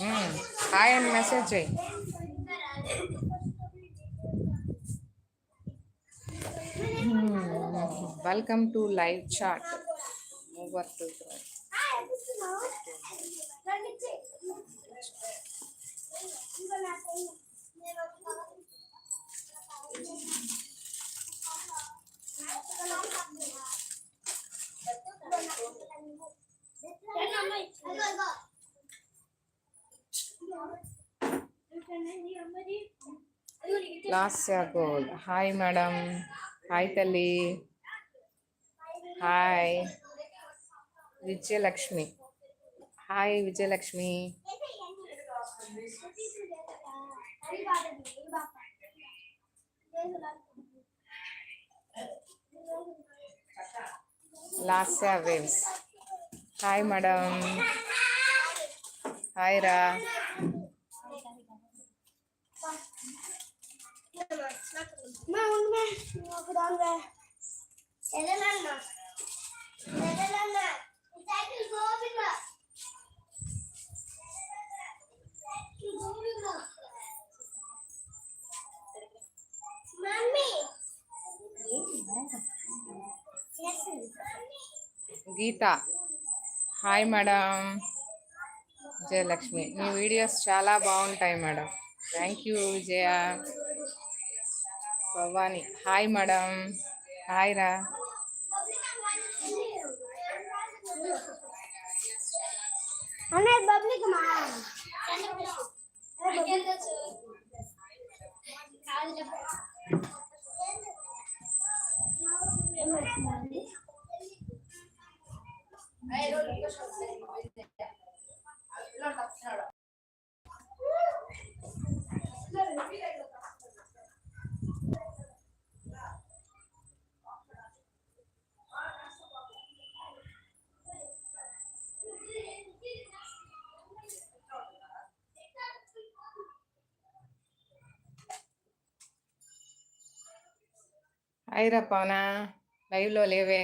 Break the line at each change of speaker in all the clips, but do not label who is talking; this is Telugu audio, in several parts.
హాయ్ అని మెసేజ్ చేయి. Welcome to live chat mover Lasya goal. Hi madam. Hi తల్లి. Hi. Vijayalakshmi. Hi Vijayalakshmi. Lasya waves. Hi madam. Hi రా.
మా ఉండే ఒక దానివే ఎల్లనన్న ఎల్లనన్న cycle Govinda Govinda mummy
Geetha hi madam Vijayalakshmi మీ వీడియోస్ చాలా బాగుంటాయి madam thank you Vijaya Bhavani hi madam. Hi రా.
అనే పబ్లిక్ మా
పవనా లైవ్లో లేవే.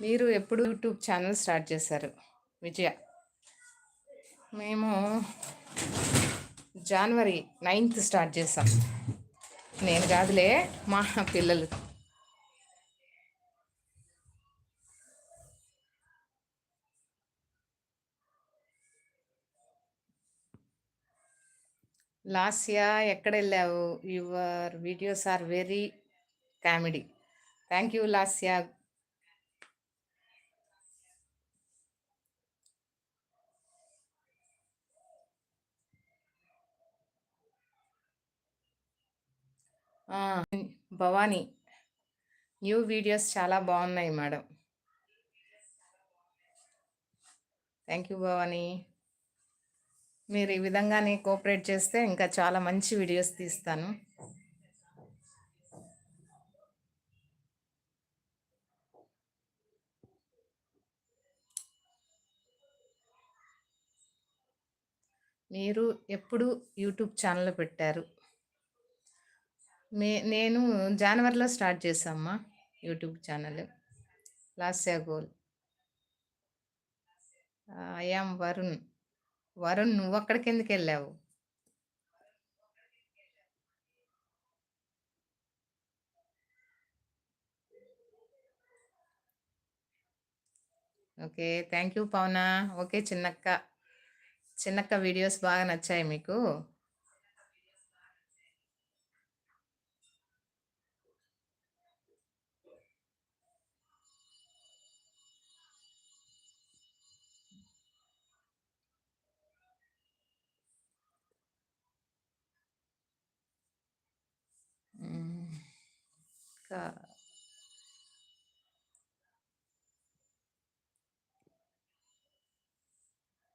మీరు ఎప్పుడు యూట్యూబ్ ఛానల్ స్టార్ట్ చేశారు? విజయ. మేము జనవరి నైన్త్ స్టార్ట్ చేసాం నేను కాదులే మా పిల్లలు. లాస్యా ఎక్కడ వెళ్ళావు your videos are very comedy. Thank you Lasya. Bhavani new videos చాలా బాగున్నాయి మేడం. Thank you Bhavani. మీరు ఈ విధంగానే కోఆపరేట్ చేస్తే ఇంకా చాలా మంచి వీడియోస్ తీస్తాను. మీరు ఎప్పుడు యూట్యూబ్ ఛానల్ పెట్టారు? మే నేను జనవరిలో start చేశామ్మా YouTube channel. Lasya goal. Am Varun. Varun నువ్వు అక్కడికి ఎందుకు వెళ్ళావు okay. Thank you Pavana. Okay చిన్నక్క. చిన్నక్క వీడియోస్ బాగా నచ్చాయి మీకు.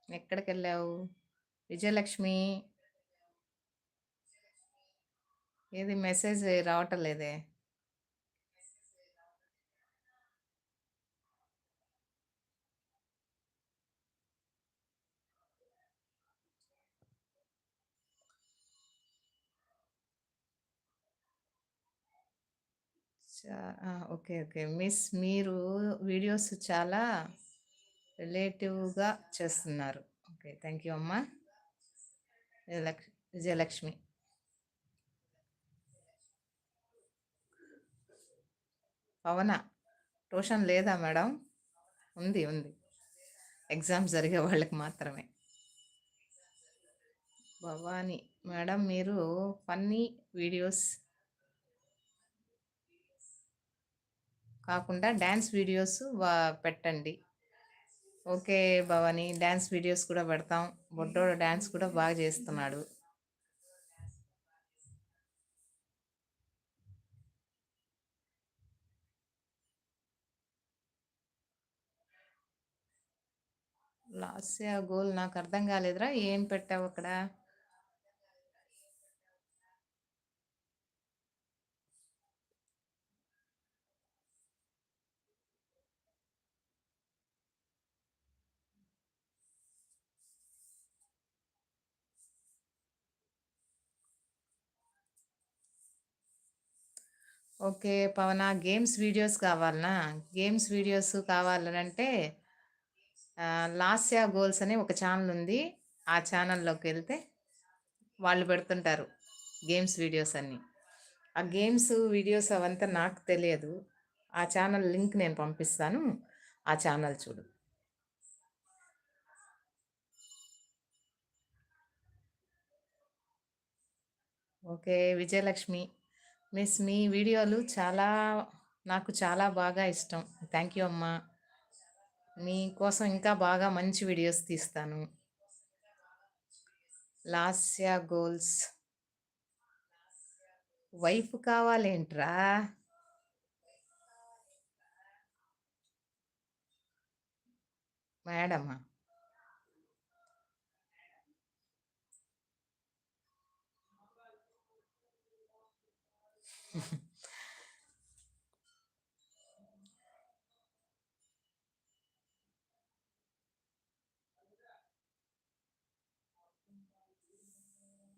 ఎక్కడికి వెళ్ళావు విజయలక్ష్మి? ఏది మెసేజ్ రావటం లేదే? ఓకే. ఓకే. మిస్ మీరు వీడియోస్ చాలా రిలేటివ్‌గా చేస్తున్నారు. ఓకే. థ్యాంక్ యూ అమ్మా. విజయలక్ష్ విజయలక్ష్మి. పవన ట్యూషన్ లేదా మేడం? ఉంది. ఉంది. ఎగ్జామ్స్ జరిగే వాళ్ళకి మాత్రమే. భవానీ మేడం మీరు ఫన్నీ వీడియోస్ కాకుండా డ్యాన్స్ వీడియోస్ పెట్టండి. ఓకే భవాని డ్యాన్స్ వీడియోస్ కూడా పెడతాం. బొడ్డోడు డ్యాన్స్ కూడా బాగా చేస్తున్నాడు. లాస్య గోల్ నాకు అర్థం కాలేదురా ఏం పెట్టావు అక్కడ? ఓకే. పవన గేమ్స్ వీడియోస్ కావాలనా? గేమ్స్ వీడియోస్ కావాలనంటే లాస్యా గోల్స్ అనే ఒక ఛానల్ ఉంది. ఆ ఛానల్లోకి వెళ్తే వాళ్ళు పెడుతుంటారు. గేమ్స్ వీడియోస్ అన్నీ. ఆ గేమ్స్ వీడియోస్ అవంతా నాకు తెలియదు. ఆ ఛానల్ లింక్ నేను పంపిస్తాను. ఆ ఛానల్ చూడు. ఓకే. విజయలక్ష్మి. మిస్ మీ వీడియోలు చాలా నాకు చాలా బాగా ఇష్టం. థ్యాంక్ యూ అమ్మా. మీకోసం ఇంకా బాగా మంచి వీడియోస్ తీస్తాను. లాస్యా గోల్స్. వైఫ్ కావాలేంట్రా? మేడమా?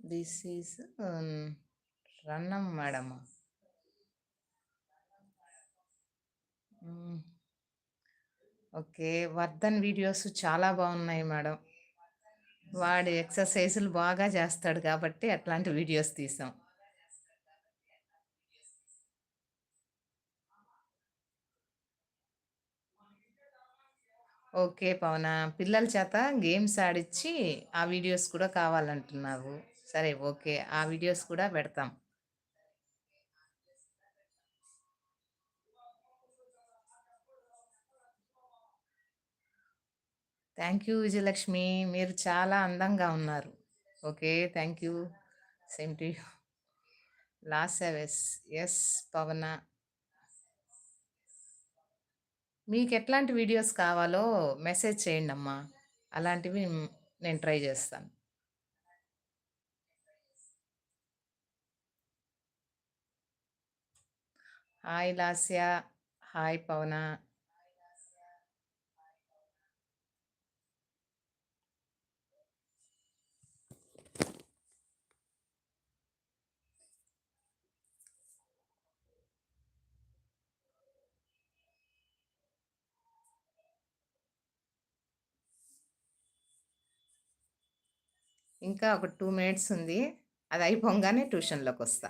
దిస్ ఈస్ రన్నం మేడమా? ఓకే. వర్ధన్ వీడియోస్ చాలా బాగున్నాయి మేడం. వాడు ఎక్సర్‌సైజులు బాగా చేస్తాడు కాబట్టి అట్లాంటి వీడియోస్ తీసాం. ఓకే పవన. పిల్లల చేత గేమ్స్ ఆడిచ్చి ఆ వీడియోస్ కూడా కావాలంటున్నావు. సరే ఓకే. ఆ వీడియోస్ కూడా పెడతాం. Thank you Vijayalakshmi. మీరు చాలా అందంగా ఉన్నారు. Okay. Thank you. Same to you. Lasya yes yes మీకు ఎట్లాంటి వీడియోస్ కావాలో మెసేజ్ చేయండమ్మా. అలాంటివి నేను ట్రై చేస్తాను. హాయ్ లాస్య. హాయ్ పవన. ఇంకా ఒక టూ మినిట్స్ ఉంది. అది అయిపోగానే ట్యూషన్లోకి వస్తా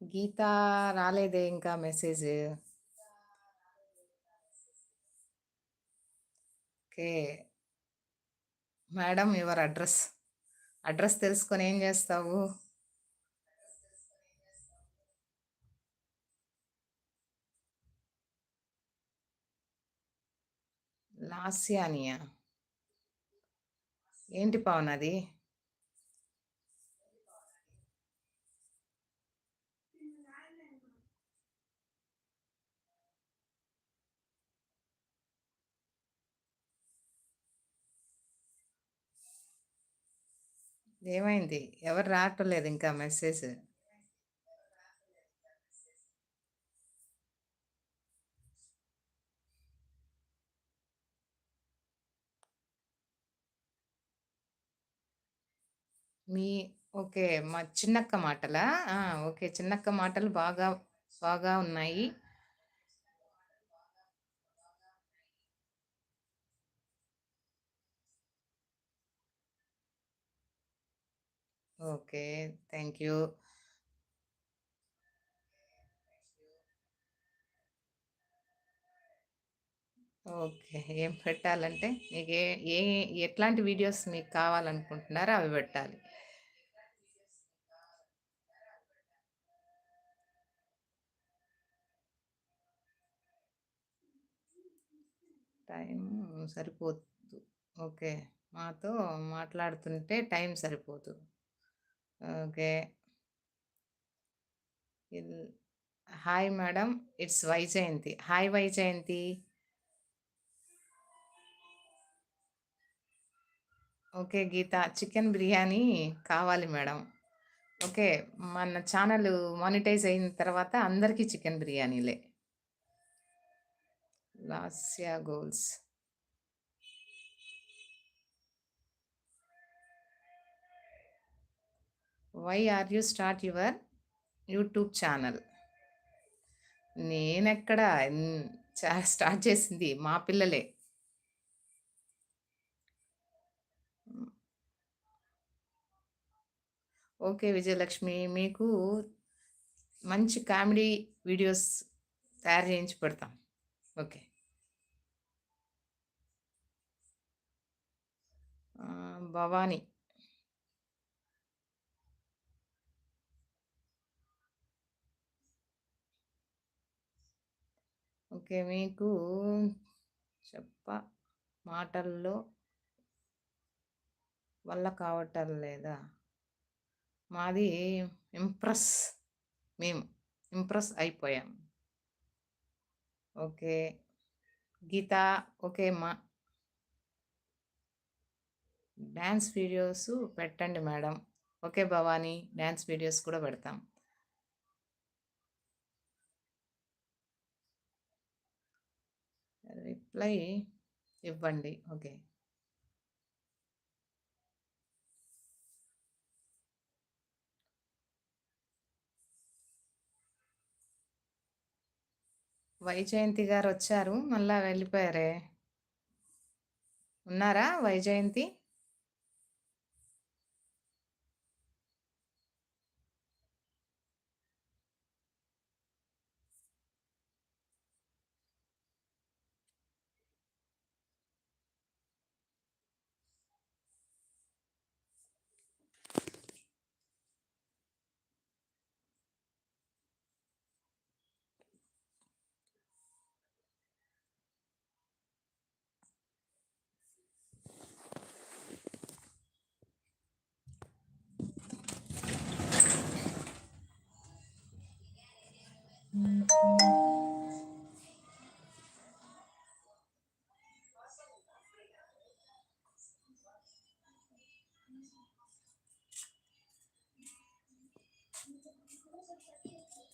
గీత రాలేదే ఇంకా message. Okay. Madam your address address తెలుసుకొని ఏం చేస్తావు? ఆసియానియా ఏంటి పవన్ అది? ఏమైంది? ఎవరు రావటం లేదు ఇంకా మెసేజ్. మీ ఓకే. మా చిన్నక్క మాటలా? ఓకే. చిన్నక్క మాటలు బాగా బాగా ఉన్నాయి. ఓకే. Thank you. ఓకే. ఏం పెట్టాలంటే మీకు ఏ ఏ ఎట్లాంటి వీడియోస్ మీకు కావాలనుకుంటున్నారో అవి పెట్టాలి. టైం సరిపోదు. ఓకే. మాతో మాట్లాడుతుంటే టైం సరిపోదు. Okay. Hi madam. It's Vaijayanthi. Hi Vaijayanthi. Okay. Geetha chicken biryani కావాలి మేడం. ఓకే. మన ఛానల్ మానిటైజ్ అయిన తర్వాత అందరికీ chicken బిర్యానీలే. Lasya goals. Why are you start your YouTube channel? నేనెక్కడ స్టార్ట్ చేసింది మా పిల్లలే. ఓకే. విజయలక్ష్మి. మీకు మంచి కామెడీ వీడియోస్ తయారు చేయించి పెడతాం. ఓకే. భవానీ ఓకే. మీకు చెప్ప మాటల్లో వల్ల కావటం లేదా? మాది ఇంప్రెస్. మేము ఇంప్రెస్ అయిపోయాం. ఓకే. గీత ఓకే మా డ్యాన్స్ వీడియోస్ పెట్టండి madam. Okay Bhavani dance videos కూడా పెడతాం. రిప్లై ఇవ్వండి. ఓకే. వైజయంతి గారు వచ్చారు మళ్ళా వెళ్ళిపోయారే. ఉన్నారా వైజయంతి?